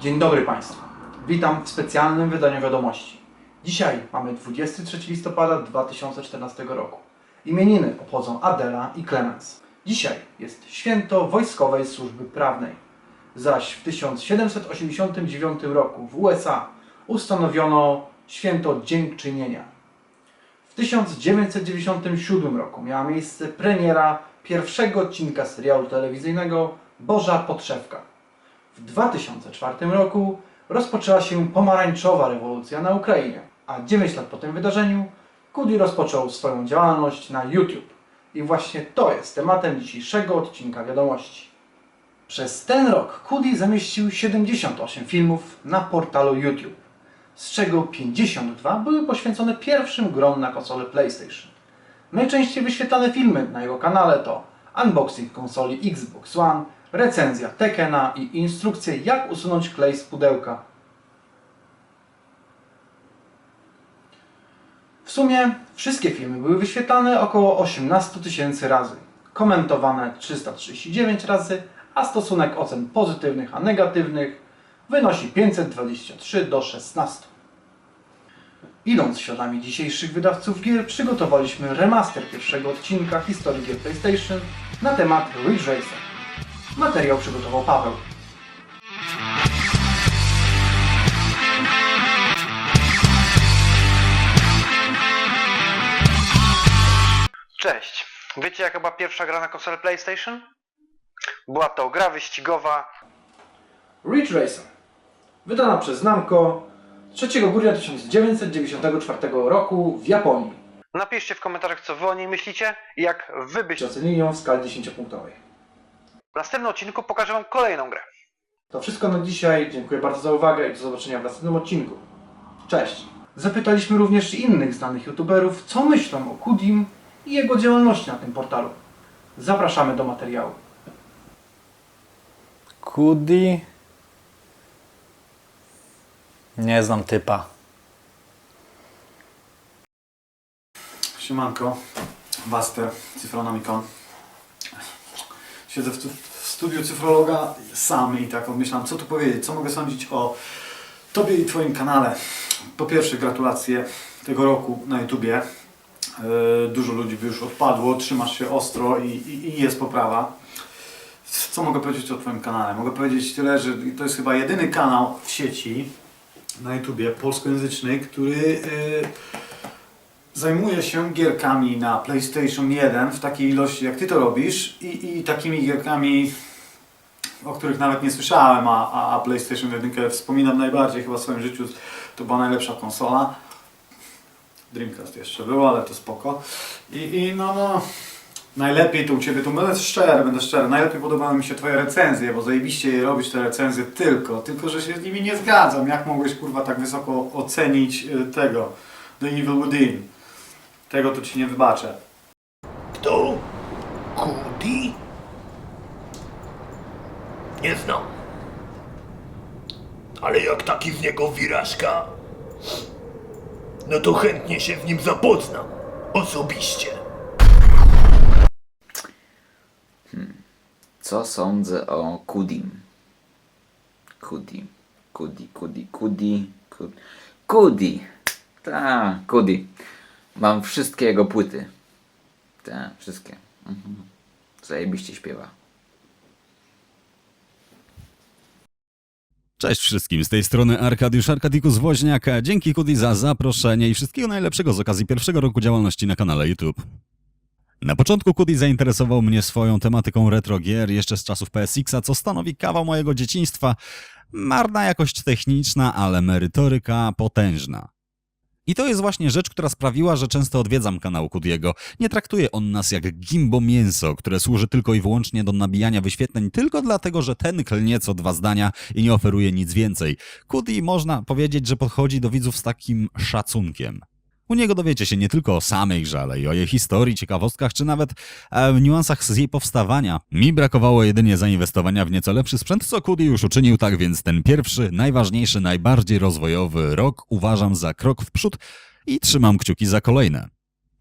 Dzień dobry Państwu. Witam w specjalnym wydaniu wiadomości. Dzisiaj mamy 23 listopada 2014 roku. Imieniny obchodzą Adela i Clemens. Dzisiaj jest święto Wojskowej Służby Prawnej. Zaś w 1789 roku w USA ustanowiono święto Dziękczynienia. W 1997 roku miała miejsce premiera pierwszego odcinka serialu telewizyjnego Boża Podszewka. W 2004 roku rozpoczęła się pomarańczowa rewolucja na Ukrainie, a 9 lat po tym wydarzeniu Kudi rozpoczął swoją działalność na YouTube. I właśnie to jest tematem dzisiejszego odcinka wiadomości. Przez ten rok Kudi zamieścił 78 filmów na portalu YouTube, z czego 52 były poświęcone pierwszym grom na konsolę PlayStation. Najczęściej wyświetlane filmy na jego kanale to unboxing konsoli Xbox One, recenzja Tekena i instrukcje jak usunąć klej z pudełka. W sumie wszystkie filmy były wyświetlane około 18 tysięcy razy, komentowane 339 razy, a stosunek ocen pozytywnych a negatywnych wynosi 523 do 16. Idąc śladami dzisiejszych wydawców gier, przygotowaliśmy remaster pierwszego odcinka historii gier PlayStation na temat Ridge Racer. Materiał przygotował Paweł. Cześć. Wiecie jaka była pierwsza gra na konsolę PlayStation? Była to gra wyścigowa Ridge Racer. Wydana przez Namco 3 grudnia 1994 roku w Japonii. Napiszcie w komentarzach co wy o niej myślicie i jak wy byście... Ocenili ją w skali 10-punktowej. W następnym odcinku pokażę wam kolejną grę. To wszystko na dzisiaj. Dziękuję bardzo za uwagę i do zobaczenia w następnym odcinku. Cześć! Zapytaliśmy również innych znanych youtuberów, co myślą o Kudim i jego działalności na tym portalu. Zapraszamy do materiału. Kudi. Nie znam typa. Siemanko, Waster, Cyfronomicon. Siedzę w, w studiu cyfrologa sam i tak obmyślam, co tu powiedzieć, co mogę sądzić o Tobie i Twoim kanale. Po pierwsze, gratulacje tego roku na YouTubie. Yy, dużo ludzi by już odpadło, trzymasz się ostro i, i, i jest poprawa. Co mogę powiedzieć o Twoim kanale? Mogę powiedzieć tyle, że to jest chyba jedyny kanał w sieci na YouTubie polskojęzyczny, który yy, zajmuje się gierkami na PlayStation 1 w takiej ilości jak Ty to robisz i, i takimi gierkami, o których nawet nie słyszałem, a, a, a PlayStation 1 wspominam najbardziej chyba w swoim życiu, to była najlepsza konsola. Dreamcast jeszcze był, ale to spoko. I, i no, no, najlepiej to u Ciebie, tu będę szczery, będę szczery, najlepiej podobały mi się Twoje recenzje, bo zajebiście je robisz te recenzje tylko, tylko że się z nimi nie zgadzam. Jak mogłeś kurwa tak wysoko ocenić y, tego, The Evil Within? Tego to Ci nie wybaczę. Kto? Kudi? Nie znam. Ale jak taki z niego wirażka, no to chętnie się w nim zapoznam. Osobiście. Co sądzę o Kudim? Kudi, Kudi, Kudi, Kudi, Kudi. Kudi! Ta, Kudi. Mam wszystkie jego płyty. Ta, wszystkie. Mhm. Zajebiście śpiewa. Cześć wszystkim, z tej strony Arkadiusz Arkadikus Woźniak. Dzięki Kudi za zaproszenie i wszystkiego najlepszego z okazji pierwszego roku działalności na kanale YouTube. Na początku Kudi zainteresował mnie swoją tematyką retro gier jeszcze z czasów PSX-a, co stanowi kawał mojego dzieciństwa. Marna jakość techniczna, ale merytoryka potężna. I to jest właśnie rzecz, która sprawiła, że często odwiedzam kanał Kudiego. Nie traktuje on nas jak gimbo mięso, które służy tylko i wyłącznie do nabijania wyświetleń, tylko dlatego, że ten klnie co dwa zdania i nie oferuje nic więcej. Kudi można powiedzieć, że podchodzi do widzów z takim szacunkiem. U niego dowiecie się nie tylko o samej grze, ale i o jej historii, ciekawostkach, czy nawet e, niuansach z jej powstawania. Mi brakowało jedynie zainwestowania w nieco lepszy sprzęt, co Kudi już uczynił, tak więc ten pierwszy, najważniejszy, najbardziej rozwojowy rok uważam za krok w przód i trzymam kciuki za kolejne.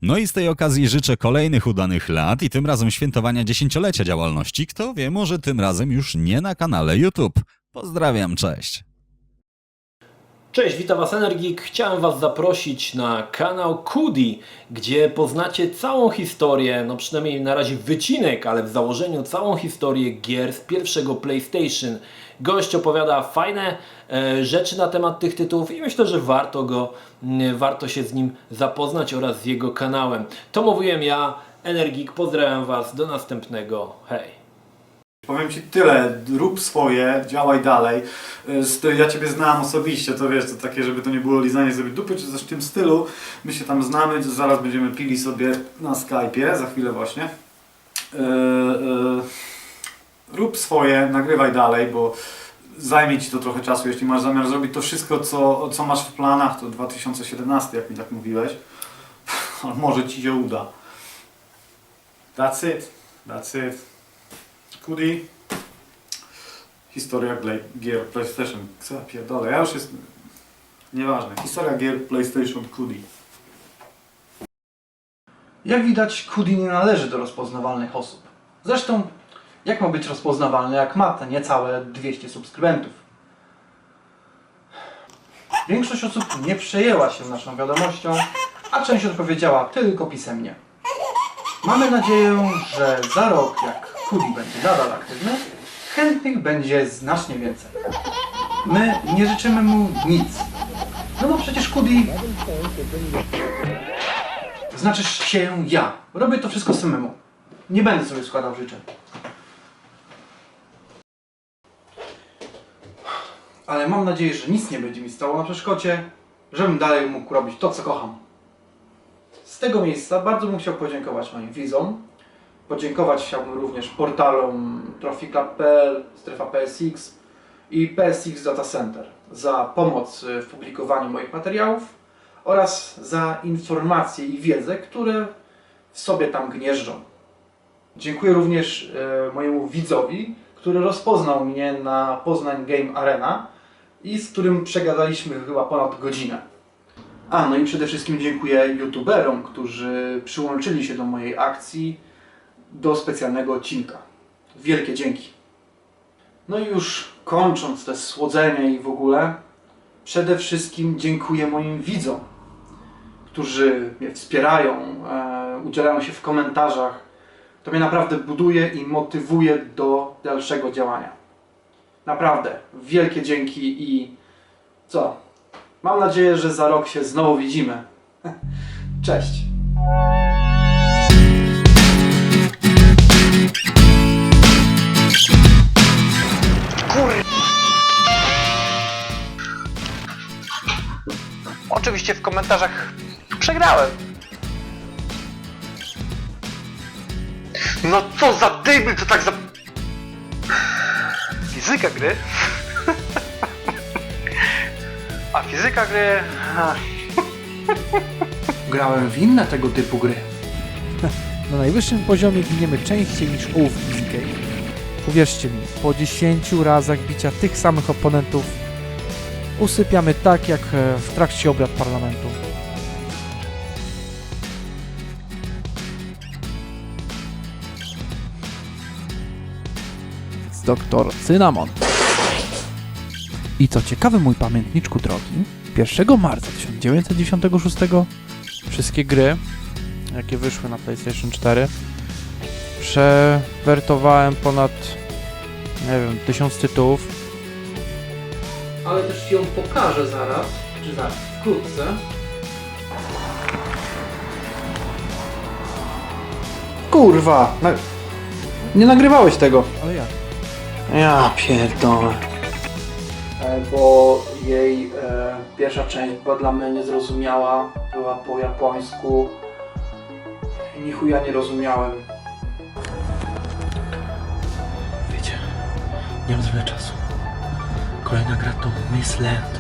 No i z tej okazji życzę kolejnych udanych lat i tym razem świętowania dziesięciolecia działalności. Kto wie, może tym razem już nie na kanale YouTube. Pozdrawiam, cześć. Cześć, witam Was Energik. Chciałem Was zaprosić na kanał Kudi, gdzie poznacie całą historię, no przynajmniej na razie wycinek, ale w założeniu całą historię gier z pierwszego PlayStation. Gość opowiada fajne e, rzeczy na temat tych tytułów i myślę, że warto go, m, warto się z nim zapoznać oraz z jego kanałem. To mówiłem ja, Energik. Pozdrawiam Was. Do następnego. Hej. Powiem Ci tyle, rób swoje, działaj dalej. To Ja Ciebie znam osobiście, to wiesz, to takie, żeby to nie było lizanie sobie dupy, czy coś w tym stylu. My się tam znamy, zaraz będziemy pili sobie na Skype'ie, za chwilę właśnie. Yy, yy, rób swoje, nagrywaj dalej, bo zajmie Ci to trochę czasu, jeśli masz zamiar zrobić to wszystko, co, co masz w planach, to 2017, jak mi tak mówiłeś. Ale może Ci się uda. That's it. That's it. Kudi. Historia gier PlayStation. Co ja pierdolę, ja już jest... Nieważne. Historia gier PlayStation Kudi. Jak widać, Kudi nie należy do rozpoznawalnych osób. Zresztą, jak ma być rozpoznawalny, jak ma te niecałe 200 subskrybentów? Większość osób nie przejęła się naszą wiadomością, a część odpowiedziała tylko pisemnie. Mamy nadzieję, że za rok, jak Kudi będzie nadal aktywny, chętnych będzie znacznie więcej. My nie życzymy mu nic. No bo przecież Kudi znaczy się ja. Robię to wszystko samemu. Nie będę sobie składał życzeń. Ale mam nadzieję, że nic nie będzie mi stało na przeszkodzie, żebym dalej mógł robić to, co kocham. Z tego miejsca bardzo bym chciał podziękować moim widzom. Podziękować chciałbym również portalom Trophy.pl, Strefa PSX i PSX Data Center za pomoc w publikowaniu moich materiałów oraz za informacje i wiedzę, które w sobie tam gnieżdżą. Dziękuję również e, mojemu widzowi, który rozpoznał mnie na Poznań Game Arena i z którym przegadaliśmy chyba ponad godzinę. A, no i przede wszystkim dziękuję youtuberom, którzy przyłączyli się do mojej akcji do specjalnego odcinka. Wielkie dzięki. No i już kończąc te słodzenie i w ogóle, przede wszystkim dziękuję moim widzom, którzy mnie wspierają, e, udzielają się w komentarzach. To mnie naprawdę buduje i motywuje do dalszego działania. Naprawdę, wielkie dzięki i co? Mam nadzieję, że za rok się znowu widzimy. Cześć! Oczywiście w komentarzach przegrałem. No co za debil, to tak za... Fizyka gry? A fizyka gry... Grałem w inne tego typu gry. Na najwyższym poziomie giniemy częściej niż ołów w game. Uwierzcie mi, po 10 razach bicia tych samych oponentów usypiamy tak jak e, w trakcie obrad parlamentu. Doktor Cynamon. I co ciekawe, mój pamiętniczku drogi, 1 marca 1996 wszystkie gry, jakie wyszły na PlayStation 4, przewertowałem ponad, nie wiem, tysiąc tytułów. Ale też Ci ją pokażę zaraz, czy zaraz, wkrótce. Kurwa! Na... Nie nagrywałeś tego. Ale jak? Ja pierdolę. E, Bo jej e, pierwsza część była dla mnie niezrozumiała, była po japońsku. Ni chuja nie rozumiałem. Wiecie, nie mam tyle czasu. Kolejna gra to Miss Land.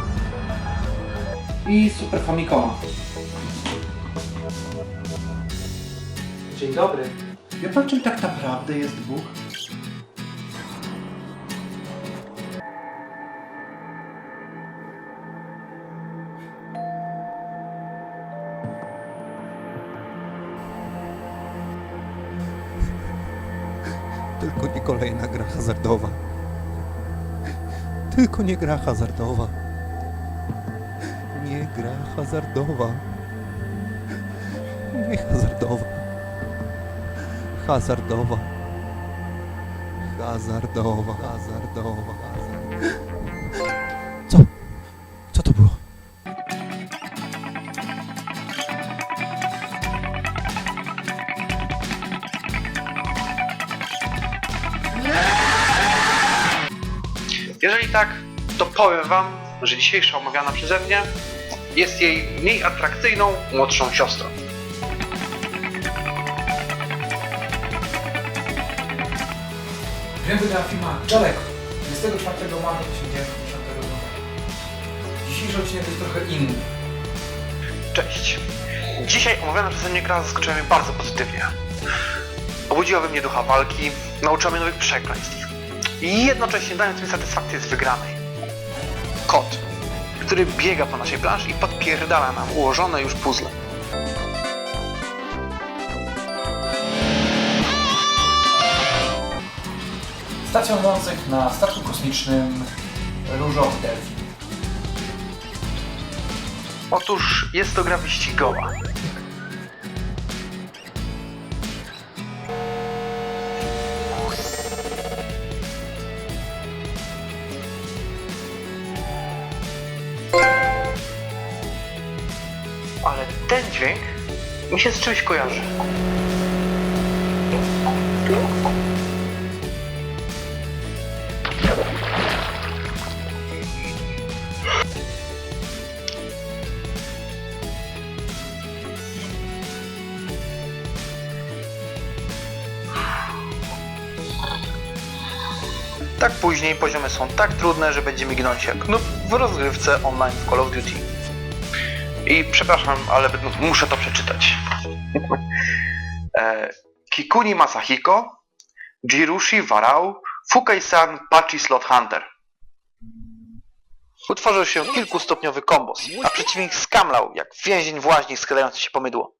I Super Famicoma. Dzień dobry. Wie pan czym tak naprawdę jest Bóg? Tylko nie kolejna gra hazardowa. Tylko nie gra hazardowa. Gra hazardowa. Nie hazardowa. Hazardowa. Hazardowa. Hazardowa. Co? Jeżeli tak, to powiem wam, że dzisiejsza omawiana przeze mnie jest jej mniej atrakcyjną, młodszą siostrą. Premiera filma daleko. 24 marca 1952 Dzisiejszy odcinek jest trochę inny. Cześć. Dzisiaj omawiana przeze mnie gra zaskoczyła mnie bardzo pozytywnie. Obudziła we mnie ducha walki, nauczyła mnie nowych przekleństw. I jednocześnie dając mi satysfakcję z wygranej. Kot, który biega po naszej planszy i podpierdala nam ułożone już puzzle. Stacjonujących na statku kosmicznym Różowy Delfin. Otóż jest to gra wyścigowa. Mi się z czymś kojarzy. Tak później poziomy są tak trudne, że będzie mignąć jak no, w rozgrywce online w Call of Duty. I przepraszam, ale muszę to przeczytać. e, Kikuni Masahiko, Jirushi Warao, Fukai-san Pachi Slot Hunter. Utworzył się kilkustopniowy kombos, a przeciwnik skamlał jak więzień w łaźni schylający się po mydło.